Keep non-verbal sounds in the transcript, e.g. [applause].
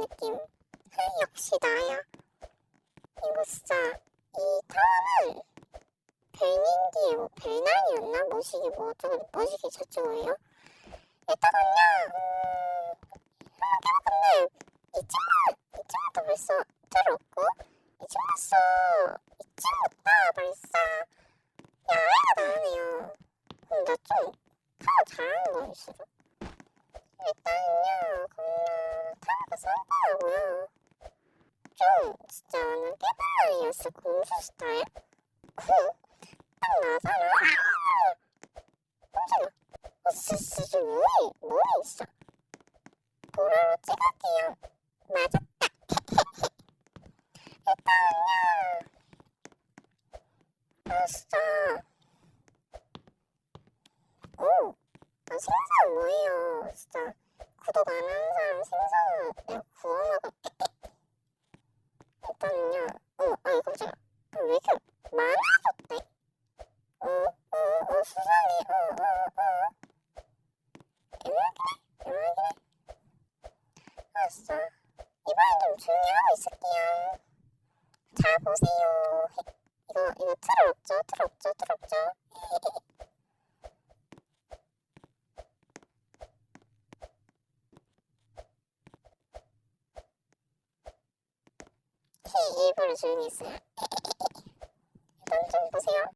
느낌. 아, 역시 나야. 이거 진짜 이 벌써 들었고 이쯤부터 이쯤부터 벌써 야외가 나오네요. 그럼 나좀 타워 잘하는 거 있어요? 일단은요, 그러면 타워가 선발하고요. 좀 진짜 완전 깨발이었어 공수 스타일. 그딱 나잖아. 깜짝이야. 어, 진짜 진짜 뭐해 뭐해 진짜. 보라로 찍을게요. 맞았다. 일단은요. 아 진짜. 오. 아 생선 뭐예요? 진짜 구독 안 하는 사람 생선을 내가 구워먹을. 일단은요. 어, 아니 깜짝이야. 아, 왜 이렇게 많아졌대? 어, 어, 어, 수상해. 어, 어, 어. 애매하긴 해. 애매하긴 해. 아, 진짜. 이번엔 좀 조용히 하고 있을게요. 잘 보세요. 이거, 이거 틀 없죠? 틀 없죠? 틀 없죠? 일부러 조용히 했어요. 일단 [laughs] 좀 보세요.